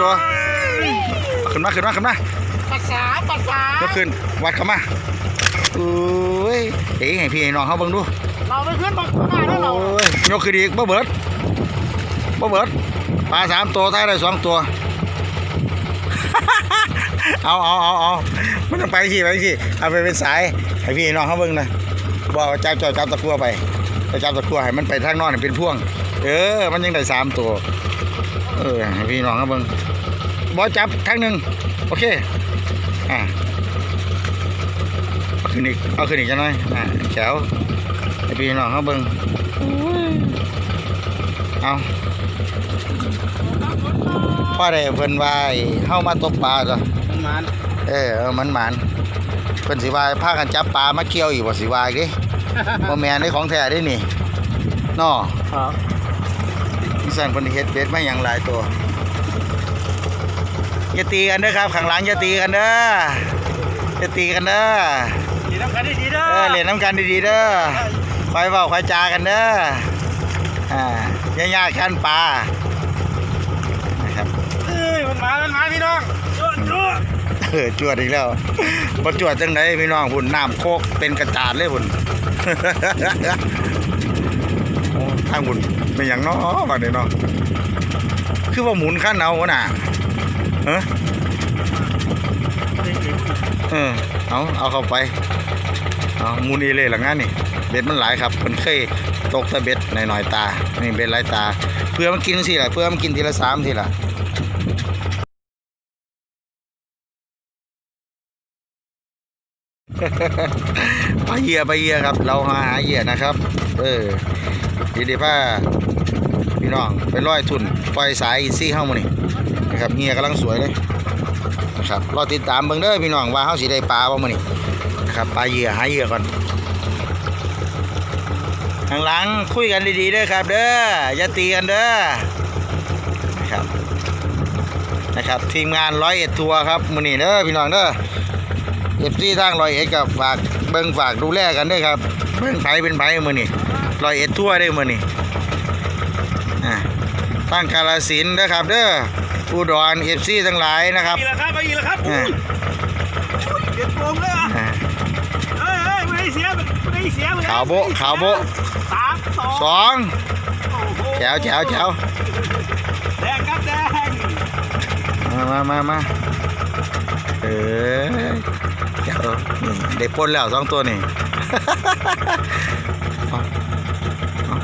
ตัวเอาขึ้นมาขึ้นมาขึ้นมาภาษาภาษายกขึ้นวัดเข้ามาอุ้ยเอ๋ให้พี่ให้น้องเขาเบิ่งดูเราไม่ขึ้นมาข้างหน้าแล้วเราโอ้ยยกขึ้นอีกบ่เบิดบ่เบิดปลาสามตัวท้ายได้สองตัว เอาเอาเอาเอาไม่ต้องไปสิไปสิเอาไปเป็นสายให้พี่ให้น้องเขาเบิ่งหนะบอกว่าจับจับจับตะกั่วไปไปจับตะกั่วให้มันไปทางนอกให้เป็นพ่วง เออ มันยังได้สามตัว เออให้พี่น้องเขาเบิ่งบอจับครั้งหนึ่งโอเคอ่าเอาขึ้นอีกเอาขึ้นอีกจังหน่อยอ่าแฉวให้พี่น้องเขาเบิ่งเอาพ่อได้เพิ่นว่าให้เฮามาตกปลาจ้ะมันเออเออมันหมันเพิ่นสิว่าพากันจับปลามาเกี่ยวอีกบ่สิว่าอีกเด้บ่แม่นได้ของแท้เด้นี่น้อครับ มีสั่นเพิ่นเฮ็ดเบ็ดมาหยังหลายตัวอย่าตีกันเด้อครับข้างหลังอย่าตีกันเด้ออย่าตีกันเด้อดีน้ำกันดีๆเด้อเออเล่นน้ำกันดีๆเด้อคอยเว้าคอยจากันเด้ออ่าอย่ายากคันปลานะครับเอ้ยมันมามันมาพี่น้องจุ๊จุ๊เออจวดอีกแล้วบ่จวดจังไดพี่น้องพุ่นน้ำโคกเป็นกระจาดเลยพุ่นโอ้ ทางพุ่นเป็นหยังนาะบัดนี้เนาะคือว่าหมุนคันเอาวะน่ะเออเออเอาเอาเข้าไปเอาหมุนอีเลยหลังงานนี่เบ็ดมันหลายครับมันเคยตกแตะเบ็ดหน่อยๆตานี่เบ็ดหลายตา เพื่อมันกินสิล่ะเพื่อมันกินทีละสามทีล่ะปเหยื่อปเหยื่อครับ เราหาเหยื่อนะครับ เออ ดีดีผ้าพี่น้องไปร้อยทุนปล่อยสายอีซี่เข้ามานี่นะครับเหยื่อกำลังสวยเลยนะครับรอติดตามเบิ่งเด้อพี่น้องว่าเขาสิได้ปลาบ่มานี่นะครับปลาเหยื่อหาเหยื่อก่อนข้างหลังคุยกันดีๆเด้อครับ เด้ออย่าตีกันเด้อนะครับนะครับ ทีมงานร้อยเอ็ดทัวร์ครับมื้อนี้เด้อพี่น้องเด้อเอฟซีทางร้อยเอ็ดกับฝากเบิ่งฝากดูแลกันด้วยครับเบิ่งไผเป็นไผมือนี่ รอยเอ็ดทั่วได้มือนี่อ่าตั้งกาลสินธุ์นะครับ เด้ออุดรเอฟซีทั้งหลายนะครับอีกแล้วครับอีกแล้วครับอ่าเด็ดโป่งเลยอะอ่าเอ้ยเอ้ยไม่ได้เสียไม่ได้เสียขาวโบ๊ะขาวโบ๊ะสามสองสองโอ้โหแจ๋วแจ๋วแจ๋วแดงครับแดงมามามามาเออแจ๋วนี่ได้ปล้นแล้วสองตัวนี่เอาเอา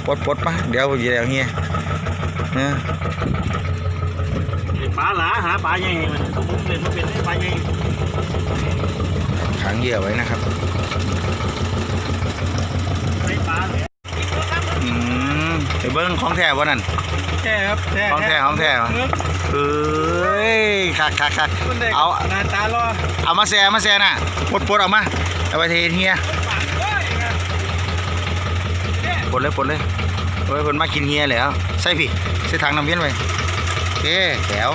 ปลดปลดมาเดี๋ยวเดี๋ยวเฮียนี่ยปลาหลาหาปลาใหญ่มันผมเล่นมันเป็นปลาใหญ่ขังเหยื่อไว้นะครับใส่ปลาเลยอืมไปเบิ้งของแท้วะนั่นแท้ครับแท้ของแท้ของแท้เอ้ยคักคักคักเอาหน้าตาล่อเอามาแซ่มาแซ่น่ะปลดปลดออกมาเอาไปเทเฮีย ปลดเลยปลดเลยโอ้ยคนมากินเฮียแล้วใส่พี่ใส่ถังน้ำเย็นไปโอเคแถว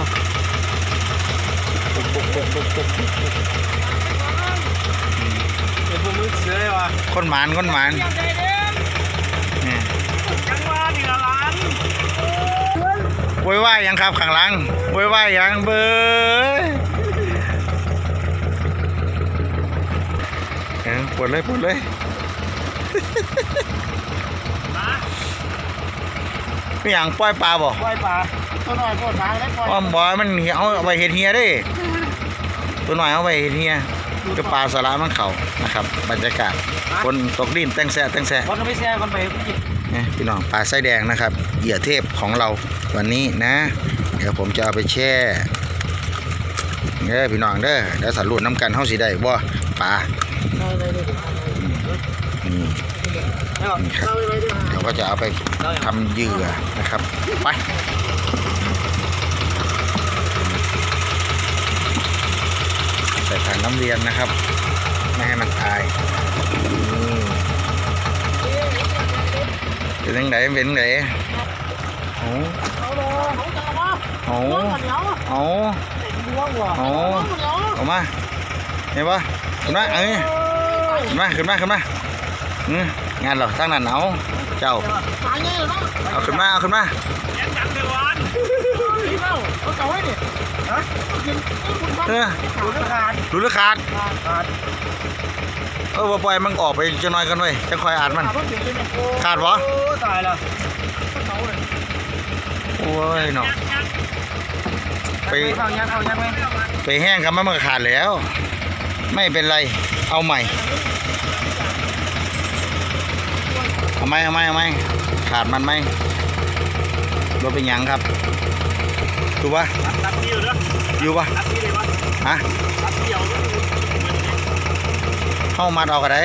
ปุ๊บปุ๊บปุ๊บปุ๊บปุ๊บเป็นพวกมือเสือเลยวะคนหมานคนหมานยังใจเด่นนี่จังหวะนี่ละล้านโวยวายยังครับข้างหลังโวยวายยังเบ้ยเออปลดเลยปลดเลยปลา มีอย่างปล่อยปลาบ่ปล่อยปลาตัวน้อยปล่อยปลาได้ปล่อยอ้อมบ่อยมันเหี่ยวเอาไปเห็ดเฮียเด้ ตัวหน่อยเอาไปเห็ดเฮียก็ปลาสาระมันเข่านะครับ บรรยากาศคนตกดินแต่งแสะแต่งแสะคนไม่แช่คนไปกินเนี่ยพี่น้องปลาไส้แดงนะครับเหยื่อเทพของเราวันนี้นะ เดี๋ยวผมจะเอาไปแช่เด้อพี่น้องเด้อเดี๋ยวสัตว์รุ่นน้ำกันเฮาสิได้บ่ปลานี่นี่ครับเราก็จะเอาไป ทำเหยื่อนะครับ ไปใส่ถังน้ำเลียนนะครับ ไม่ให้มันตายเป็นยังไงเป็นยังไงโอ้โอ้เหโอ้บัวหัวโอ้เหนียวออกมาเห็นปะขึ้นมาเอ้ยขึ้นมาขึ้นมาขึ้นมา งานหรอตั้งนั้นเอา เจ้าตายแน่เลยเนาะเอาขึ้นมาเอาขึ้นมายังจังเลยวันเล่าเขาเก่าไว้ดิฮะกินคุณบ้าเออขาดขาดรู้หรือขาดขาดเออบ่ปล่อยมันออกไปจะน้อยกันไว้ยจะคอยอ่านมัน ขาดเปลี่ยนเป็นโอ้ขาดวะโอ้ตายละเขาเก่าเลยโอ้ยเนาะไปเอายัดเอายัดไว้ไปแห้งกับมันมันก็ขาดแล้ว ไม่เป็นไรเอาใหม่ เอา ไหมเอาไหมเอาไหมขาดมันไหมรถเป็นหยังครับถูกปะรับที่อยู่เด้ออยู่ปะรับที่เลยวะฮะรับที่เดียวเข้ามัดเอาก็ได้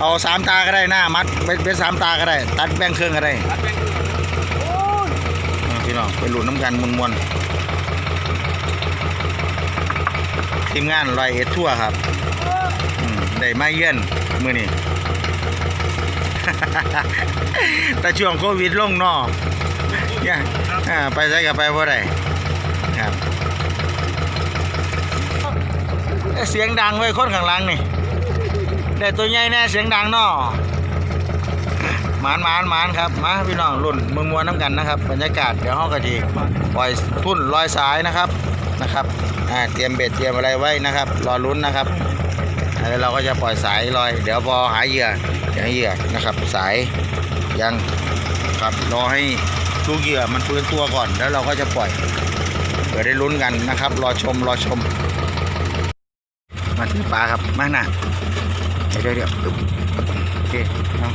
เอาสามตาก็ได้หน้ามัดเป็นเป็นสามตาก็ได้ ตัดแบ่งเครื่องก็ได้รับแบงค์โอ้ยเอาพี่น้องไปหลุดน้ำกันมวนมวนๆทีมงานลอยเอ็ดทั่วครับอืมได้มาเยือนมือนี้ แต่ช่วงโควิดลงนอกเนี่ยไปใช้กับไปบ่ได้ครับเอ้เสียงดังไว้ยคนข้างหลังนี่ได้ตัวใหญ่แน่เสียงดังนอหมานหมานหมานครับมาพี่น้องรุ่นมืองมวนน้ำกันนะครับ บรรยากาศเดี๋ยวห้องกะทีปล่อยทุ่นลอยสายนะครับนะครับเตรียมเบ็ดเตรียมอะไรไว้นะครับ รอลุ้นนะครับ แล้วเราก็จะปล่อยสายลอย เดี๋ยวพอหาเหยื่อหาเหยื่อนะครับ สายยังครับรอให้ลูกเหยื่อมันฟื้นตัวก่อน แล้วเราก็จะปล่อยเดี๋ยวได้ลุ้นกันนะครับ รอชมรอชม มาถึงปลาครับมาหน่ะเดี๋ยวเดี๋ยวเดี๋ยวโอเคเอา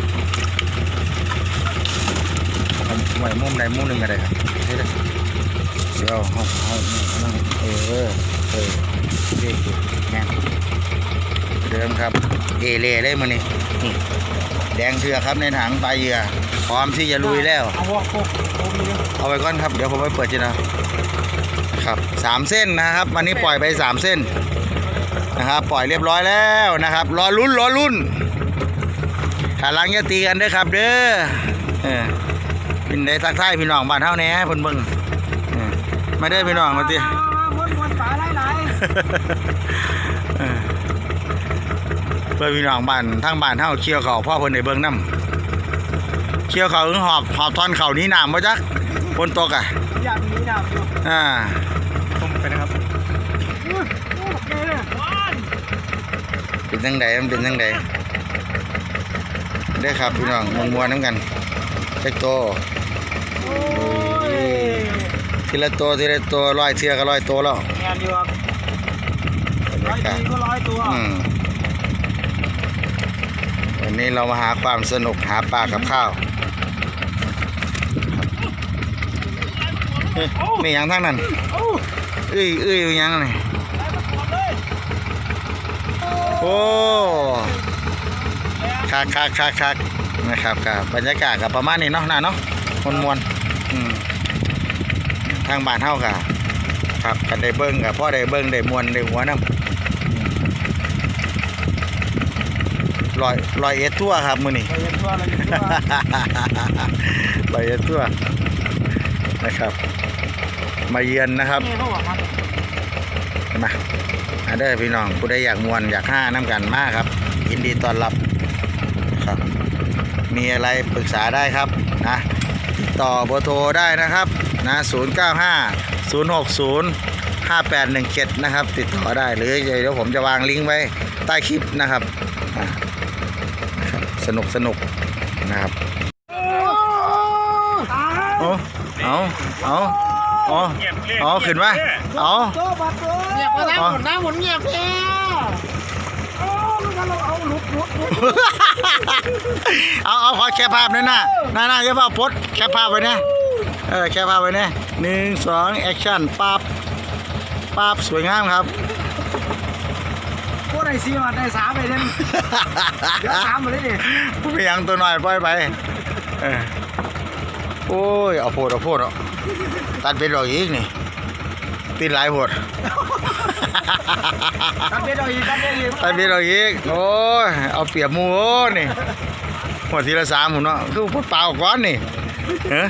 เอาไว้มุมใดมุมหนึ่งก็ได้ครับเดี๋ยวเดี๋ยเยอาเอาเออโอเคโอเคแม่น เดิม ครับ เอเล่เลยมันนี่นี่แดงเชือกครับในถังปลาเหยื่อพร้อมที่จะลุยแล้ว เอาวอกโคกโคกนี่เอาไปก่อนครับ เดี๋ยวผมไปเปิดจีนะครับสามเส้นนะครับวันนี้ปล่อยไปสามเส้นนะครับปล่อยเรียบร้อยแล้วนะครับรอลุ้นรอลุ้นขาหลังอย่าตีกันเด้อครับ เด้อเออเป็นได้ทักทายพี่น้องบ้านเท่าแหน่เพิ่นเบิ่งเออมาเด้อพี่น้องมาติม้วนม้วนปลาไหลายเออ เพื่อพี่น้องบ้านทั้งบ้านเฮาเคี่ยวเขาวพ่อเพิ่นได้เบิ่งนํเคี่ยวเขาวถึงหอบหอบทอนเข่านี้น้ำบ่จักฝนตกอะๆอยากมีน้ำอยู่อ่าผมไปนะครับโอ้โอเคเลยว้านเป็นจังไดมันเป็นจังไดได้อครับพี่น้องมวนๆนํกันเล็กโตโอ้ยทีละตัวทีละตัวร้อยเทื่อก็ร้อยตัวแล้วงานอยู่ครับบรรร้อยยากาศทีก็ร้อยตัวอืมวั นนี้เรามาหาความสนุกหาปลากับข้าวเฮ้ยมีอย่างทั้งนั้นอ้เอ้ยเอ้ยอยู่ยังไงโอ้คักคักคักคักนะครับกับบรรยากาศกับประมาณนี้เนาะน่าเนาะมวนมวนทางบ้านเฮากับครับกันได้เบิ้งกับพ่อได้เบิ้งได้มวนได้หัวน้ำ ลอยลอยเอ็ดทั่วครับมือนี่ไปเย็นตัวเลยเย็นตัวลอยเอ็ดทั่วนะครับ มาเยือนนะครับนี่เขาบอกครับมาอาเด้อพี่น้องผู้ใดอยากมวนอยากห้าน้ำกันมากครับยินดีต้อนรับครับ มีอะไรปรึกษาได้ครับนะติดต่อเบอร์โทรได้นะครับนะ095 060 5817 นะครับ ติดต่อได้หรือเดี๋ยวผมจะวางลิงก์ไว้ใต้คลิปนะครับอะครับ สนุกสนุกนะครับโอ้เอาเอาเอาเอาเอาขึ้นมาเอาตัวบัดตัวเงียบไปแล้วหมุนหน้าหมุนเงียบแค่โอ้ลูกนั้นเราเอาลุกลุกลุกเอาเอาขอแคปภาพหน่อยนะหน้าหน้าเยอะภาพโพสแคปภาพไว้นะเออแคปภาพไว้นะหนึ่งสองแอคชั่นปั๊บปั๊บสวยงามครับพวก ไหนซีมาได้สามไปเล่นเดี๋ยวสามมาเลยดิผู้พยังตัวหน่อยปล่อยไปเออโอ้ยเอาโพดเอาโพดเอาตัดเป็นดอกอีกนี่ติดหลายโพดตัดเบ็ดเอาอีกตัดเบ็ดอีกตัดเป็นดอกอีกโอ้ยเอาเปรียบหมูโอ้นี่หัวทีละสามหมเนาะคือพดเปล่าก่อนนี่เฮ้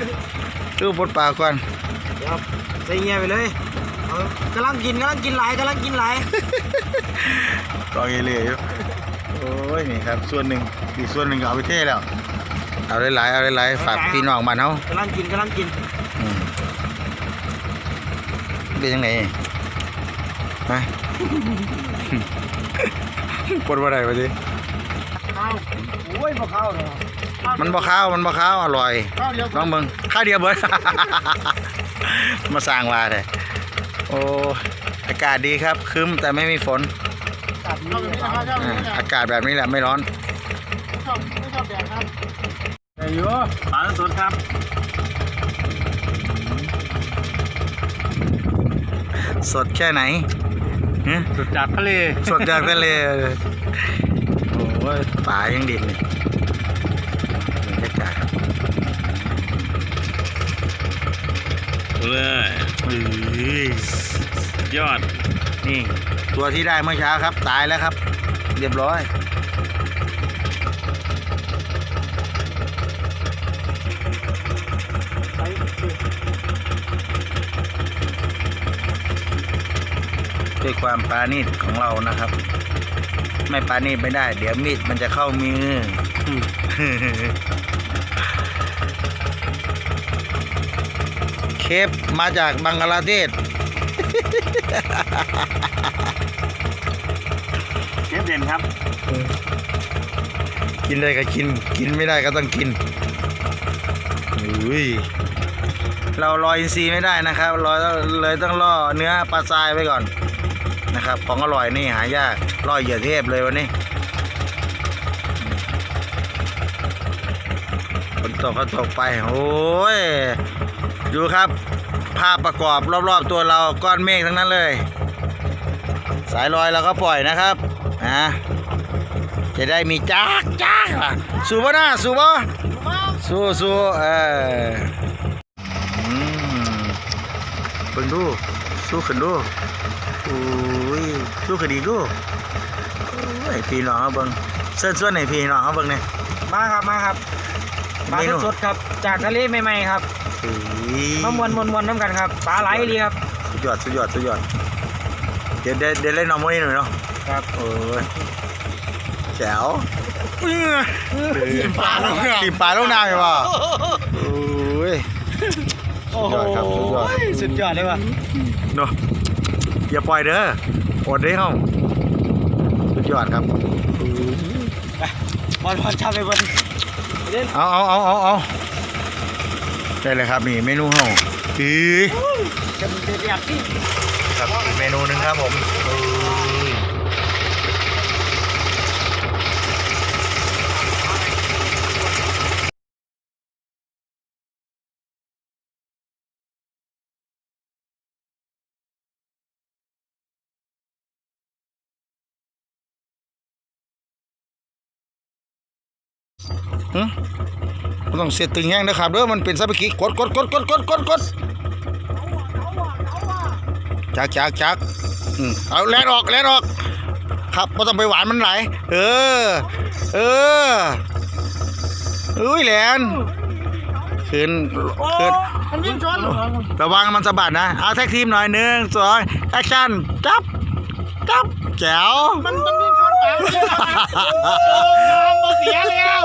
คือพดเปล่าก่อนครับใส่เงียบไปเลยเอา กำลังกินกำลังกินหลายกำลังกินหลายกองเอเล่อยู่โอ้ยนี่ครับส่วนหนึ่งอีกส่วนหนึ่งก็เอาไปเทแล้ว เอาหลายๆเอาหลายๆฝากพี่น้องบ้านเฮากำลังกินกำลังกินอืมเป็นยังไงฮะปนว่าไรวะดิข้าวโอ้ยบ่ข้าวเลยมันบ่ข้าวมันบ่ข้าวอร่อยข้าวเดียวลองเบิ่งข้าวเดียวเบิดมาสร้างว่าเลย โอ้อากาศดีครับครึ้มแต่ไม่มีฝนตัดนี่นะครับชอบอ่านี่นะอากาศแบบนี้แหละไม่ร้อนชอบไม่ชอบแดดครับอายุปลาสดครับสดแค่ไหนฮะสดจากทะเลสดจากทะเลโอ้ยป่ายังดินเลยบรรยากาศ เลยเอ้ ยยอด นี่ ตัวที่ได้เมื่อเช้าครับ ตายแล้วครับ เรียบร้อย ด้วยความปราณีตของเรานะครับ ไม่ปราณีตไม่ได้ เดี๋ยวมีดมันจะเข้ามือ เคปมาจากบังกลาเทศเชฟเด่นครับ กินได้ก็กิน กินไม่ได้ก็ต้องกินอุ้ยเรารออินทรีย์ไม่ได้นะครับรอเลยต้องล่อเนื้อปลาทรายไว้ก่อนนะครับของอร่อยนี่หายากล่อเหยื่อเทพเลยวันนี้ฝนตกก็ตกไป โอ้ย ดูครับ ภาพประกอบรอบๆตัวเราก้อนเมฆทั้งนั้นเลย สายลอยเราก็ปล่อยนะครับอะจะได้มีจ้ากจ้ากอะสู้บ่นะสู้บ่สู้สู้เอออืมเบิ่งดู สู้ขึ้นดูโอ้ยสู้ขึ้นอีกดูโอ้ยพี่น้องเอาเบิ่งเสื้อส่วนไหนพี่น้องเอาเบิ่งเนี่ยมาครับมาครับปลาเมนูสดๆครับ จากทะเลใหม่ๆครับโอ้ย มามวนมวนมวนน้ำกันครับปลาไหลดีครับสุดยอดสุดยอดสุดยอดเดี๋ยวเดี๋ยวเดี๋ยวเล่นน้องมวยหน่อยเนาะครับโอ้ยแจ๋วกินปลาลงน้ำกินปลาลงน้ำอยู่ป่ะโอ้ยสุดยอดครับสุดยอดสุดยอดเลยว่ะเนาะอย่าปล่อยเด้ออดได้เฮาสุดยอดครับบอลบอลชอบไปบอลเล่นเอาเอาเอาเอาเอา ได้เลยครับนี่เมนูเฮาอีจะเป็นเรียกที่ครับอีกเมนูหนึงครับผมเอ้ยหึ มันต้องเสียตึงแห้งนะครับเด้อมันเป็นซับกิกดกดกดกดกดกดกดจักจักจักอืมเอาแลนออกแลนออก ครับไม่ต้องไปหวานมันไหลายเออ เอออุ้ยแหลนขึ้นขึ้นมันวิ่งชนระวังมันสะบัดนะ เอาแท็กทีมหน่อยหนึ่งสองแอคชั่นจับจับแจ๋วมันมันวิ่งชนไปเลยน้ำเสียแล้ว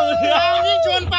มันวิ่งชนไป